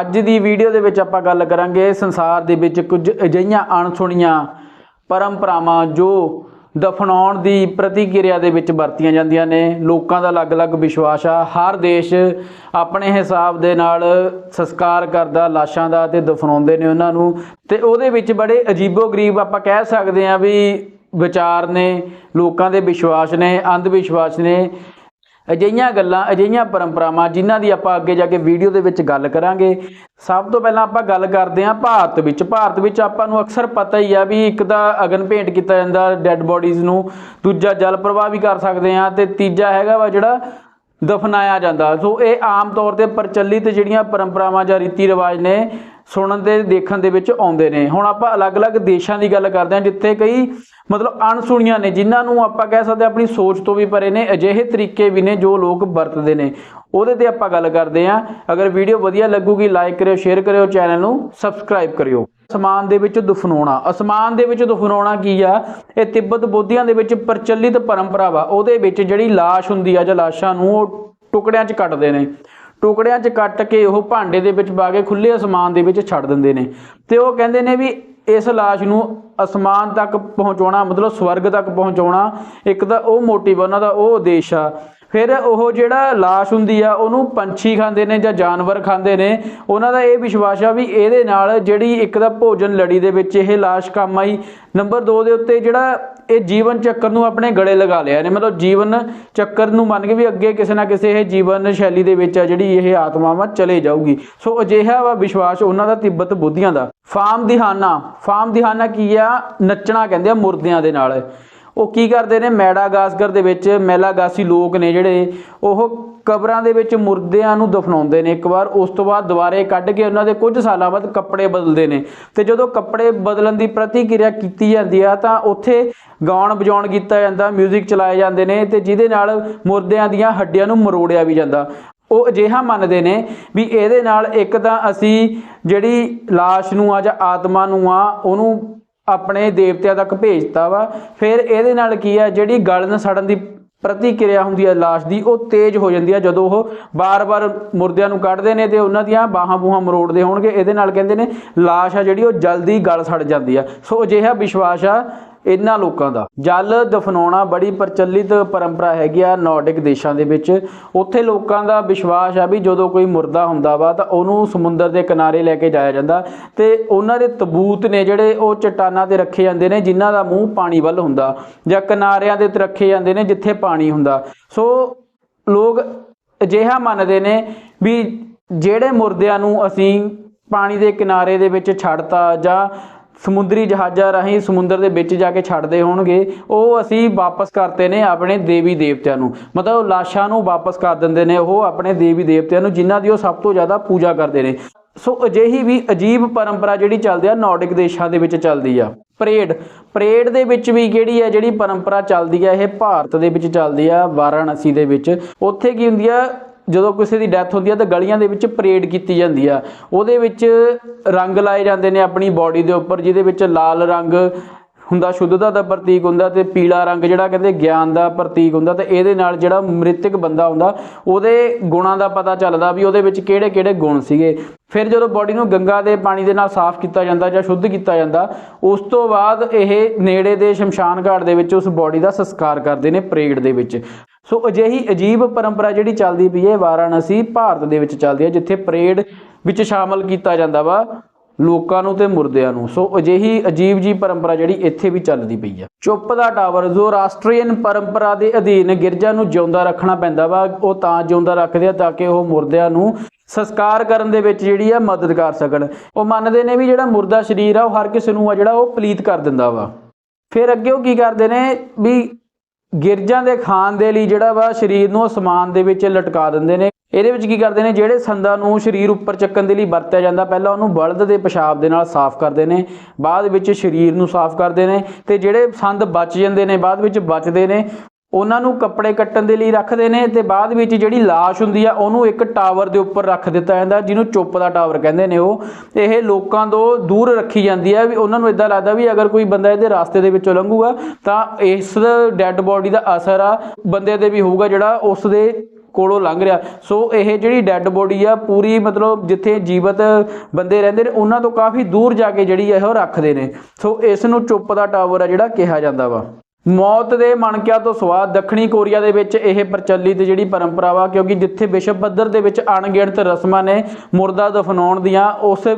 ਅੱਜ ਦੀ ਵੀਡੀਓ ਦੇ ਵਿੱਚ ਆਪਾਂ ਗੱਲ ਕਰਾਂਗੇ ਸੰਸਾਰ ਦੇ ਵਿੱਚ ਕੁਝ ਅਜਿਹੀਆਂ ਅਣਸੁਣੀਆਂ ਪਰੰਪਰਾਵਾਂ ਜੋ ਦਫਨਾਉਣ ਦੀ ਪ੍ਰਤੀਕਿਰਿਆ ਦੇ ਵਿੱਚ ਵਰਤੀਆਂ ਜਾਂਦੀਆਂ ਨੇ। ਲੋਕਾਂ ਦਾ ਅਲੱਗ-ਅਲੱਗ ਵਿਸ਼ਵਾਸ ਆ। ਹਰ ਦੇਸ਼ ਆਪਣੇ ਹਿਸਾਬ ਦੇ ਨਾਲ ਸੰਸਕਾਰ ਕਰਦਾ, ਲਾਸ਼ਾਂ ਦਾ ਤੇ ਦਫਨਾਉਂਦੇ ਨੇ ਉਹਨਾਂ ਨੂੰ। ਤੇ ਉਹਦੇ ਵਿੱਚ ਬੜੇ ਅਜੀਬੋ-ਗਰੀਬ ਆਪਾਂ ਕਹਿ ਸਕਦੇ ਆ ਵੀ ਵਿਚਾਰ ਨੇ, ਲੋਕਾਂ ਦੇ ਵਿਸ਼ਵਾਸ ਨੇ ਅੰਧ ਵਿਸ਼ਵਾਸ ਨੇ। ਅਜਿਹੀਆਂ ਗੱਲਾਂ, ਅਜਿਹੀਆਂ ਪਰੰਪਰਾਵਾਂ ਜਿਨ੍ਹਾਂ ਦੀ ਆਪਾਂ ਅੱਗੇ ਜਾ ਕੇ ਵੀਡੀਓ ਦੇ ਵਿੱਚ ਗੱਲ ਕਰਾਂਗੇ। ਸਭ ਤੋਂ ਪਹਿਲਾਂ ਆਪਾਂ ਗੱਲ ਕਰਦੇ ਹਾਂ ਭਾਰਤ ਵਿੱਚ। ਭਾਰਤ ਵਿੱਚ ਆਪਾਂ ਨੂੰ ਅਕਸਰ ਪਤਾ ਹੀ ਆ ਵੀ ਇੱਕ ਤਾਂ ਅਗਨ ਭੇਂਟ ਕੀਤਾ ਜਾਂਦਾ ਡੈੱਡ ਬੋਡੀਜ਼ ਨੂੰ। ਦੂਜਾ ਜਲ ਪ੍ਰਵਾਹ ਵੀ ਕਰ ਸਕਦੇ ਆ ਤੇ ਤੀਜਾ ਹੈਗਾ ਵਾ ਜਿਹੜਾ ਦਫਨਾਇਆ ਜਾਂਦਾ। ਸੋ ਇਹ ਆਮ ਤੌਰ ਤੇ ਪ੍ਰਚਲਿਤ ਜਿਹੜੀਆਂ ਪਰੰਪਰਾਵਾਂ ਜਾਂ ਰੀਤੀ ਰਿਵਾਜ ਨੇ ਸੁਣਨ ਦੇ ਦੇਖਣ ਦੇ ਵਿੱਚ ਆਉਂਦੇ ਨੇ। ਹੁਣ ਆਪਾਂ ਅਲੱਗ-ਅਲੱਗ ਦੇਸ਼ਾਂ ਦੀ ਗੱਲ ਕਰਦੇ ਹਾਂ, ਜਿੱਥੇ ਕਈ ਮਤਲਬ ਅਣਸੁਣੀਆਂ ਨੇ, ਜਿਨ੍ਹਾਂ ਨੂੰ ਆਪਾਂ ਕਹਿ ਸਕਦੇ ਆਪਣੀ ਸੋਚ ਤੋਂ ਵੀ ਪਰੇ ਨੇ, ਅਜਿਹੇ ਤਰੀਕੇ ਵੀ ਨੇ ਜੋ ਲੋਕ ਵਰਤਦੇ ਨੇ। ਉਹਦੇ ਤੇ ਆਪਾਂ ਗੱਲ ਕਰਦੇ ਹਾਂ। ਅਗਰ ਵੀਡੀਓ ਵਧੀਆ ਲੱਗੂਗੀ ਲਾਈਕ ਕਰਿਓ ਸ਼ੇਅਰ ਕਰਿਓ ਚੈਨਲ ਨੂੰ ਸਬਸਕ੍ਰਾਈਬ ਕਰਿਓ। ਅਸਮਾਨ ਦੇ ਵਿੱਚ ਦਫਨਾਉਣਾ। ਅਸਮਾਨ ਦੇ ਵਿੱਚ ਦਫਨਾਉਣਾ ਕੀ ਆ? ਇਹ ਤਿੱਬਤ ਬੋਧੀਆਂ ਦੇ ਵਿੱਚ ਪ੍ਰਚਲਿਤ ਪਰੰਪਰਾ ਵਾ ਉਹਦੇ ਵਿੱਚ ਜਿਹੜੀ ਲਾਸ਼ ਹੁੰਦੀ ਆ ਜਾਂ ਲਾਸ਼ਾਂ ਨੂੰ, ਉਹ ਟੁਕੜਿਆਂ 'ਚ ਕੱਟਦੇ ਨੇ। ਟੁਕੜਿਆਂ 'ਚ ਕੱਟ ਕੇ ਉਹ ਭਾਂਡੇ ਦੇ ਵਿੱਚ ਪਾ ਕੇ ਖੁੱਲੇ ਅਸਮਾਨ ਦੇ ਵਿੱਚ ਛੱਡ ਦਿੰਦੇ ਨੇ। ਤੇ ਉਹ ਕਹਿੰਦੇ ਨੇ ਵੀ ਇਸ ਲਾਸ਼ ਨੂੰ ਅਸਮਾਨ ਤੱਕ ਪਹੁੰਚਾਉਣਾ, ਮਤਲਬ ਸਵਰਗ ਤੱਕ ਪਹੁੰਚਾਉਣਾ ਇੱਕ ਤਾਂ ਉਹ ਮੋਟਿਵ ਉਹਨਾਂ ਦਾ ਉਹ ਉਦੇਸ਼ ਆ। ਫਿਰ ਉਹ ਜਿਹੜਾ ਲਾਸ਼ ਹੁੰਦੀ ਆ, ਉਹਨੂੰ ਪੰਛੀ ਖਾਂਦੇ ਨੇ ਜਾਂ ਜਾਨਵਰ ਖਾਂਦੇ ਨੇ, ਉਹਨਾਂ ਦਾ ਇਹ ਵਿਸ਼ਵਾਸ ਆ ਵੀ ਇਹਦੇ ਨਾਲ ਜਿਹੜੀ ਇੱਕ ਦਾ ਭੋਜਨ ਲੜੀ ਦੇ ਵਿੱਚ ਇਹ ਲਾਸ਼ ਕੰਮ ਆਈ। ਨੰਬਰ 2 ਦੇ ਉੱਤੇ ਜਿਹੜਾ ਇਹ ਜੀਵਨ ਚੱਕਰ ਨੂੰ ਆਪਣੇ ਗਲੇ ਲਗਾ ਲਿਆ ਨੇ ਮਤਲਬ ਜੀਵਨ ਚੱਕਰ ਨੂੰ ਮੰਨ ਕੇ ਵੀ ਅੱਗੇ ਕਿਸੇ ਨਾ ਕਿਸੇ ਇਹ ਜੀਵਨ ਸ਼ੈਲੀ ਦੇ ਵਿੱਚ ਆ ਜਿਹੜੀ ਇਹ ਆਤਮਾਵਾਂ ਚਲੇ ਜਾਊਗੀ। ਸੋ ਅਜਿਹਾ ਵਾ ਵਿਸ਼ਵਾਸ ਉਹਨਾਂ ਦਾ ਤਿੱਬਤ ਬੁੱਧੀਆਂ ਦਾ। ਫਾਮ ਦਿਹਾਨਾ। ਫਾਮ ਦਿਹਾਨਾ ਕੀ ਆ? ਨੱਚਣਾ ਕਹਿੰਦੇ ਆ ਮੁਰਦਿਆਂ ਦੇ ਨਾਲ। ਉਹ ਕੀ ਕਰਦੇ ਨੇ? ਮੈਡਾਗਾਸਕਰ ਦੇ ਵਿੱਚ ਮੈਲਾਗਾਸੀ ਲੋਕ ਨੇ ਜਿਹੜੇ, ਉਹ ਕਬਰਾਂ ਦੇ ਵਿੱਚ ਮੁਰਦਿਆਂ ਨੂੰ ਦਫਨਾਉਂਦੇ ਨੇ। ਇੱਕ ਵਾਰ ਉਸ ਤੋਂ ਬਾਅਦ ਦੁਬਾਰੇ ਕੱਢ ਕੇ ਉਹਨਾਂ ਦੇ ਕੁਝ ਸਾਲਾਂ ਬਾਅਦ ਕੱਪੜੇ ਬਦਲਦੇ ਨੇ। ਤੇ ਜਦੋਂ ਕੱਪੜੇ ਬਦਲਣ ਦੀ ਪ੍ਰਤੀਕਿਰਿਆ ਕੀਤੀ ਜਾਂਦੀ ਆ, ਤਾਂ ਉੱਥੇ ਗਾਉਣ ਵਜਾਉਣ ਕੀਤਾ ਜਾਂਦਾ 뮤직 ਚਲਾਏ ਜਾਂਦੇ ਨੇ ਤੇ ਜਿਹਦੇ ਨਾਲ ਮੁਰਦਿਆਂ ਦੀਆਂ ਹੱਡੀਆਂ ਨੂੰ ਮਰੋੜਿਆ ਵੀ ਜਾਂਦਾ। ਉਹ ਅਜਿਹਾ ਮੰਨਦੇ ਨੇ ਵੀ ਇਹਦੇ ਨਾਲ ਇੱਕ ਤਾਂ ਅਸੀਂ ਜਿਹੜੀ ਲਾਸ਼ ਨੂੰ ਆ ਜਾਂ ਆਤਮਾ ਨੂੰ ਆ, ਉਹਨੂੰ ਆਪਣੇ ਦੇਵਤਿਆਂ ਤੱਕ ਭੇਜਤਾ ਵਾ। ਫਿਰ ਇਹਦੇ ਨਾਲ ਕੀ ਆ, ਜਿਹੜੀ ਗਲਨ ਸੜਨ ਦੀ ਪ੍ਰਤੀਕਿਰਿਆ ਹੁੰਦੀ ਹੈ ਲਾਸ਼ ਦੀ, ਉਹ ਤੇਜ਼ ਹੋ ਜਾਂਦੀ ਹੈ ਜਦੋਂ ਉਹ ਬਾਰ-ਬਾਰ ਮੁਰਦਿਆਂ ਨੂੰ ਕੱਢਦੇ ਨੇ ਤੇ ਉਹਨਾਂ ਦੀਆਂ ਬਾਹਾਂ ਬੂਹਾਂ ਮਰੋੜਦੇ ਹੋਣਗੇ। ਇਹਦੇ ਨਾਲ ਕਹਿੰਦੇ ਨੇ, ਲਾਸ਼ ਆ ਜਿਹੜੀ, ਉਹ ਜਲਦੀ ਗਲ ਸੜ ਜਾਂਦੀ ਆ। ਸੋ ਅਜਿਹਾ ਵਿਸ਼ਵਾਸ ਆ ਇਹਨਾਂ ਲੋਕਾਂ ਦਾ। ਜਲ ਦਫਨਾਉਣਾ ਬੜੀ ਪ੍ਰਚਲਿਤ ਪਰੰਪਰਾ ਹੈਗੀ ਆ ਨਾਰਡਿਕ ਦੇਸ਼ਾਂ ਦੇ ਵਿੱਚ। ਉੱਥੇ ਲੋਕਾਂ ਦਾ ਵਿਸ਼ਵਾਸ ਆ ਵੀ ਜਦੋਂ ਕੋਈ ਮੁਰਦਾ ਹੁੰਦਾ ਵਾ ਤਾਂ ਉਹਨੂੰ ਸਮੁੰਦਰ ਦੇ ਕਿਨਾਰੇ ਲੈ ਕੇ ਜਾਇਆ ਜਾਂਦਾ। ਤੇ ਉਹਨਾਂ ਦੇ ਤਬੂਤ ਨੇ ਜਿਹੜੇ ਉਹ ਚਟਾਨਾਂ ਤੇ ਰੱਖੇ ਜਾਂਦੇ ਨੇ ਜਿਨ੍ਹਾਂ ਦਾ ਮੂੰਹ ਪਾਣੀ ਵੱਲ ਹੁੰਦਾ ਜਾਂ ਕਿਨਾਰਿਆਂ ਦੇ ਉੱਤੇ ਰੱਖੇ ਜਾਂਦੇ ਨੇ ਜਿੱਥੇ ਪਾਣੀ ਹੁੰਦਾ। ਸੋ ਲੋਕ ਅਜਿਹਾ ਮੰਨਦੇ ਨੇ ਵੀ ਜਿਹੜੇ ਮੁਰਦਿਆਂ ਨੂੰ ਅਸੀਂ ਪਾਣੀ ਦੇ ਕਿਨਾਰੇ ਦੇ ਵਿੱਚ ਛੱਡਤਾ ਜਾਂ ਸਮੁੰਦਰੀ ਜਹਾਜ਼ਾਂ ਰਾਹੀਂ ਸਮੁੰਦਰ ਦੇ ਵਿੱਚ ਜਾ ਕੇ ਛੱਡਦੇ ਹੋਣਗੇ, ਉਹ ਅਸੀਂ ਵਾਪਸ ਕਰਤੇ ਨੇ ਆਪਣੇ ਦੇਵੀ ਦੇਵਤਿਆਂ ਨੂੰ। ਮਤਲਬ ਲਾਸ਼ਾਂ ਨੂੰ ਵਾਪਸ ਕਰ ਦਿੰਦੇ ਨੇ, ਉਹ ਆਪਣੇ ਦੇਵੀ ਦੇਵਤਿਆਂ ਨੂੰ, ਜਿਨ੍ਹਾਂ ਦੀ ਉਹ ਸਭ ਤੋਂ ਜ਼ਿਆਦਾ ਪੂਜਾ ਕਰਦੇ ਨੇ। ਸੋ ਅਜਿਹੀ ਵੀ ਅਜੀਬ ਪਰੰਪਰਾ ਜਿਹੜੀ ਚੱਲਦੀ ਆ, ਨਾਰਡਿਕ ਦੇਸ਼ਾਂ ਦੇ ਵਿੱਚ ਚੱਲਦੀ ਆ। ਪਰੇਡ। ਪਰੇਡ ਦੇ ਵਿੱਚ ਵੀ ਕਿਹੜੀ ਹੈ ਜਿਹੜੀ ਪਰੰਪਰਾ ਚੱਲਦੀ ਆ, ਇਹ ਭਾਰਤ ਦੇ ਵਿੱਚ ਚੱਲਦੀ ਆ, ਵਾਰਾਣਸੀ ਦੇ ਵਿੱਚ। ਉੱਥੇ ਕੀ ਹੁੰਦੀ ਆ ਜਦੋਂ ਕਿਸੇ ਦੀ ਡੈਥ ਹੁੰਦੀ ਆ ਤਾਂ ਗਲੀਆਂ ਦੇ ਵਿੱਚ ਪਰੇਡ ਕੀਤੀ ਜਾਂਦੀ ਆ। ਉਹਦੇ ਵਿੱਚ ਰੰਗ ਲਾਏ ਜਾਂਦੇ ਨੇ ਆਪਣੀ ਬਾਡੀ ਦੇ ਉੱਪਰ, ਜਿਹਦੇ ਵਿੱਚ ਲਾਲ ਰੰਗ ਹੁੰਦਾ, ਸ਼ੁੱਧਤਾ ਦਾ ਪ੍ਰਤੀਕ ਹੁੰਦਾ ਤੇ ਪੀਲਾ ਰੰਗ ਜਿਹੜਾ ਕਹਿੰਦੇ ਗਿਆਨ ਦਾ ਪ੍ਰਤੀਕ ਹੁੰਦਾ ਤੇ ਇਹਦੇ ਨਾਲ ਜਿਹੜਾ ਮ੍ਰਿਤਕ ਬੰਦਾ ਹੁੰਦਾ, ਉਹਦੇ ਗੁਣਾਂ ਦਾ ਪਤਾ ਚੱਲਦਾ ਵੀ ਉਹਦੇ ਵਿੱਚ ਕਿਹੜੇ ਕਿਹੜੇ ਗੁਣ ਸੀਗੇ। ਫਿਰ ਜਦੋਂ ਬਾਡੀ ਨੂੰ ਗੰਗਾ ਦੇ ਪਾਣੀ ਦੇ ਨਾਲ ਸਾਫ਼ ਕੀਤਾ ਜਾਂਦਾ ਜਾਂ ਸ਼ੁੱਧ ਕੀਤਾ ਜਾਂਦਾ, ਉਸ ਤੋਂ ਬਾਅਦ ਇਹ ਨੇੜੇ ਦੇ ਸ਼ਮਸ਼ਾਨ ਘਾਟ ਦੇ ਵਿੱਚ ਉਸ ਬਾਡੀ ਦਾ ਸੰਸਕਾਰ ਕਰਦੇ ਨੇ ਪਰੇਡ ਦੇ ਵਿੱਚ। ਸੋ ਅਜਿਹੀ ਅਜੀਬ ਪਰੰਪਰਾ ਜਿਹੜੀ ਚੱਲਦੀ ਪਈ ਹੈ ਵਾਰਾਣਸੀ ਭਾਰਤ ਦੇ ਵਿੱਚ ਚੱਲਦੀ ਹੈ, ਜਿੱਥੇ ਪਰੇਡ ਵਿੱਚ ਸ਼ਾਮਲ ਕੀਤਾ ਜਾਂਦਾ ਵਾ ਲੋਕਾਂ ਨੂੰ ਤੇ ਮੁਰਦਿਆਂ ਨੂੰ। ਸੋ ਅਜਿਹੀ ਅਜੀਬ ਜੀ ਪਰੰਪਰਾ ਜਿਹੜੀ ਇੱਥੇ ਵੀ ਚੱਲਦੀ ਪਈ ਆ। ਚੁੱਪ ਦਾ ਟਾਵਰ, ਜੋ ਰਾਸ਼ਟਰੀਅਨ ਪਰੰਪਰਾ ਦੇ ਅਧੀਨ ਗਿਰਜਾ ਨੂੰ ਜਿਉਂਦਾ ਰੱਖਣਾ ਪੈਂਦਾ ਵਾ, ਉਹ ਤਾਂ ਜਿਉਂਦਾ ਰੱਖਦੇ ਆ ਤਾਂ ਕਿ ਉਹ ਮੁਰਦਿਆਂ ਨੂੰ ਸੰਸਕਾਰ ਕਰਨ ਦੇ ਵਿੱਚ ਜਿਹੜੀ ਆ ਮਦਦ ਕਰ ਸਕਣ। ਉਹ ਮੰਨਦੇ ਨੇ ਵੀ ਜਿਹੜਾ ਮੁਰਦਾ ਸਰੀਰ ਆ, ਉਹ ਹਰ ਕਿਸੇ ਨੂੰ ਆ ਜਿਹੜਾ ਉਹ ਪਲੀਤ ਕਰ ਦਿੰਦਾ ਵਾ। ਫਿਰ ਅੱਗੇ ਉਹ ਕੀ ਕਰਦੇ ਨੇ ਵੀ ਗਿਰਜਾਂ ਦੇ ਖਾਨ ਦੇ ਲਈ ਜਿਹੜਾ ਵਾ ਸਰੀਰ ਨੂੰ ਅਸਮਾਨ ਦੇ ਵਿੱਚ ਲਟਕਾ ਦਿੰਦੇ ਨੇ। ਇਹਦੇ ਵਿੱਚ ਕੀ ਕਰਦੇ ਨੇ, ਜਿਹੜੇ ਸੰਦਾਂ ਨੂੰ ਸਰੀਰ ਉੱਪਰ ਚੱਕਣ ਦੇ ਲਈ ਵਰਤਿਆ ਜਾਂਦਾ, ਪਹਿਲਾਂ ਉਹਨੂੰ ਬਲਦ ਦੇ ਪਿਸ਼ਾਬ ਦੇ ਨਾਲ ਸਾਫ਼ ਕਰਦੇ ਨੇ, ਬਾਅਦ ਵਿੱਚ ਸਰੀਰ ਨੂੰ ਸਾਫ਼ ਕਰਦੇ ਨੇ ਤੇ ਜਿਹੜੇ ਸੰਦ ਬਚ ਜਾਂਦੇ ਨੇ, ਬਾਅਦ ਵਿੱਚ ਬਚਦੇ ਨੇ ਉਹਨਾਂ ਨੂੰ ਕੱਪੜੇ ਕੱਟਣ ਦੇ ਲਈ ਰੱਖਦੇ ਨੇ ਤੇ ਬਾਅਦ ਵਿੱਚ ਜਿਹੜੀ ਲਾਸ਼ ਹੁੰਦੀ ਆ, ਉਹਨੂੰ ਇੱਕ ਟਾਵਰ ਦੇ ਉੱਪਰ ਰੱਖ ਦਿੱਤਾ ਜਾਂਦਾ, ਜਿਹਨੂੰ ਚੁੱਪ ਦਾ ਟਾਵਰ ਕਹਿੰਦੇ ਨੇ ਉਹ। ਇਹ ਲੋਕਾਂ ਤੋਂ ਦੂਰ ਰੱਖੀ ਜਾਂਦੀ ਹੈ ਵੀ ਉਹਨਾਂ ਨੂੰ ਇਦਾਂ ਲੱਗਦਾ ਵੀ ਅਗਰ ਕੋਈ ਬੰਦਾ ਇਹਦੇ ਰਸਤੇ ਦੇ ਵਿੱਚੋਂ ਲੰਘੂਗਾ, ਤਾਂ ਇਸ ਡੈੱਡ ਬੋਡੀ ਦਾ ਅਸਰ ਆ, ਬੰਦੇ 'ਤੇ ਵੀ ਹੋਊਗਾ ਜਿਹੜਾ ਉਸ ਦੇ ਕੋਲੋਂ ਲੰਘ ਰਿਹਾ। ਸੋ ਇਹ ਜਿਹੜੀ ਡੈੱਡ ਬੋਡੀ ਆ, ਪੂਰੀ ਮਤਲਬ ਜਿੱਥੇ ਜੀਵਤ ਬੰਦੇ ਰਹਿੰਦੇ ਨੇ, ਉਹਨਾਂ ਤੋਂ ਕਾਫੀ ਦੂਰ ਜਾ ਕੇ ਜਿਹੜੀ ਇਹ ਉਹ ਰੱਖਦੇ ਨੇ। ਸੋ ਇਸ ਨੂੰ ਚੁੱਪ ਦਾ ਟਾਵਰ ਆ ਜਿਹੜਾ ਕਿਹਾ ਜਾਂਦਾ ਵਾ। ਮੌਤ ਦੇ ਮਣਕਿਆਂ ਤੋਂ ਸਵਾਦ ਦੱਖਣੀ ਕੋਰੀਆ ਦੇ ਵਿੱਚ ਇਹ ਪ੍ਰਚਲਿਤ ਜਿਹੜੀ ਪਰੰਪਰਾ ਵਾ, ਕਿਉਂਕਿ ਜਿੱਥੇ ਵਿਸ਼ਵ ਪੱਧਰ ਦੇ ਵਿੱਚ ਅਣਗਿਣਤ ਰਸਮਾਂ ਨੇ ਮੁਰਦਾ ਦਫਨਾਉਣ ਦੀਆਂ, ਉਸ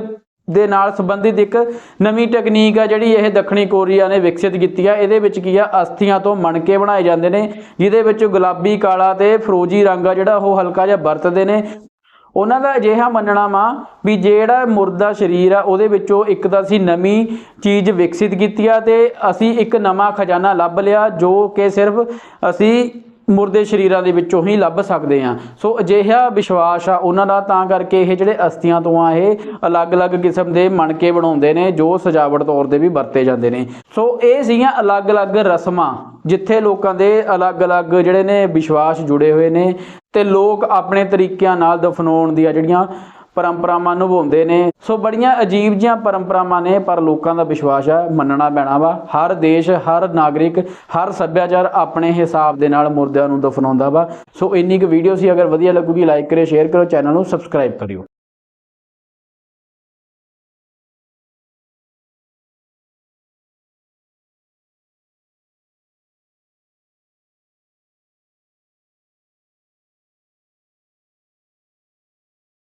ਦੇ ਨਾਲ ਸੰਬੰਧਿਤ ਇੱਕ ਨਵੀਂ ਟੈਕਨੀਕ ਆ ਜਿਹੜੀ ਇਹ ਦੱਖਣੀ ਕੋਰੀਆ ਨੇ ਵਿਕਸਿਤ ਕੀਤੀ ਆ। ਇਹਦੇ ਵਿੱਚ ਕੀ ਆ, ਅਸਥੀਆਂ ਤੋਂ ਮਣਕੇ ਬਣਾਏ ਜਾਂਦੇ ਨੇ, ਜਿਹਦੇ ਵਿੱਚ ਗੁਲਾਬੀ ਕਾਲਾ ਤੇ ਫਰੋਜੀ ਰੰਗ ਆ ਜਿਹੜਾ ਉਹ ਹਲਕਾ ਜਿਹਾ ਵਰਤਦੇ ਨੇ। ਉਹਨਾਂ ਦਾ ਅਜਿਹਾ ਮੰਨਣਾ ਵਾ ਵੀ ਜਿਹੜਾ ਮੁਰਦਾ ਸਰੀਰ ਆ, ਉਹਦੇ ਵਿੱਚੋਂ ਇੱਕ ਤਾਂ ਅਸੀਂ ਨਵੀਂ ਚੀਜ਼ ਵਿਕਸਿਤ ਕੀਤੀ ਆ ਤੇ ਅਸੀਂ ਇੱਕ ਨਵਾਂ ਖਜ਼ਾਨਾ ਲੱਭ ਲਿਆ, ਜੋ ਕਿ ਸਿਰਫ ਅਸੀਂ ਮੁਰਦੇ ਸ਼ਰੀਰਾਂ ਦੇ ਵਿੱਚੋਂ ਹੀ ਲੱਭ ਸਕਦੇ ਆ ਸੋ ਅਜਿਹਾ ਵਿਸ਼ਵਾਸ ਆ ਉਹਨਾਂ ਦਾ, ਤਾਂ ਕਰਕੇ ਇਹ ਜਿਹੜੇ ਅਸਥੀਆਂ ਤੋਂ ਆ, ਇਹ ਅਲੱਗ-ਅਲੱਗ ਕਿਸਮ ਦੇ ਮਣਕੇ ਬਣਾਉਂਦੇ ਨੇ, ਜੋ ਸਜਾਵਟ ਤੌਰ ਤੇ ਵੀ ਵਰਤੇ ਜਾਂਦੇ ਨੇ। ਸੋ ਇਹ ਸੀਗੀਆਂ ਅਲੱਗ-ਅਲੱਗ ਰਸਮਾਂ, ਜਿੱਥੇ ਲੋਕਾਂ ਦੇ ਅਲੱਗ-ਅਲੱਗ ਜਿਹੜੇ ਨੇ ਵਿਸ਼ਵਾਸ ਜੁੜੇ ਹੋਏ ਨੇ ਤੇ ਲੋਕ ਆਪਣੇ ਤਰੀਕਿਆਂ ਨਾਲ ਦਫਨਾਉਣ ਦੀਆਂ ਜਿਹੜੀਆਂ ਪਰੰਪਰਾਵਾਂ ਨਿਭਾਉਂਦੇ ਨੇ। ਸੋ ਬੜੀਆਂ ਅਜੀਬ ਜਿਹੀਆਂ ਪਰੰਪਰਾਵਾਂ ਨੇ, ਪਰ ਲੋਕਾਂ ਦਾ ਵਿਸ਼ਵਾਸ ਹੈ ਮੰਨਣਾ ਪੈਣਾ ਵਾ। ਹਰ ਦੇਸ਼, ਹਰ ਨਾਗਰਿਕ, ਹਰ ਸੱਭਿਆਚਾਰ ਆਪਣੇ ਹਿਸਾਬ ਦੇ ਨਾਲ ਮੁਰਦਿਆਂ ਨੂੰ ਦਫਨਾਉਂਦਾ ਵਾ। ਸੋ ਇੰਨੀ ਕੁ ਵੀਡੀਓ ਸੀ, ਅਗਰ ਵਧੀਆ ਲੱਗੂਗੀ ਲਾਈਕ ਕਰਿਓ ਸ਼ੇਅਰ ਕਰੋ ਚੈਨਲ ਨੂੰ ਸਬਸਕ੍ਰਾਈਬ ਕਰਿਓ।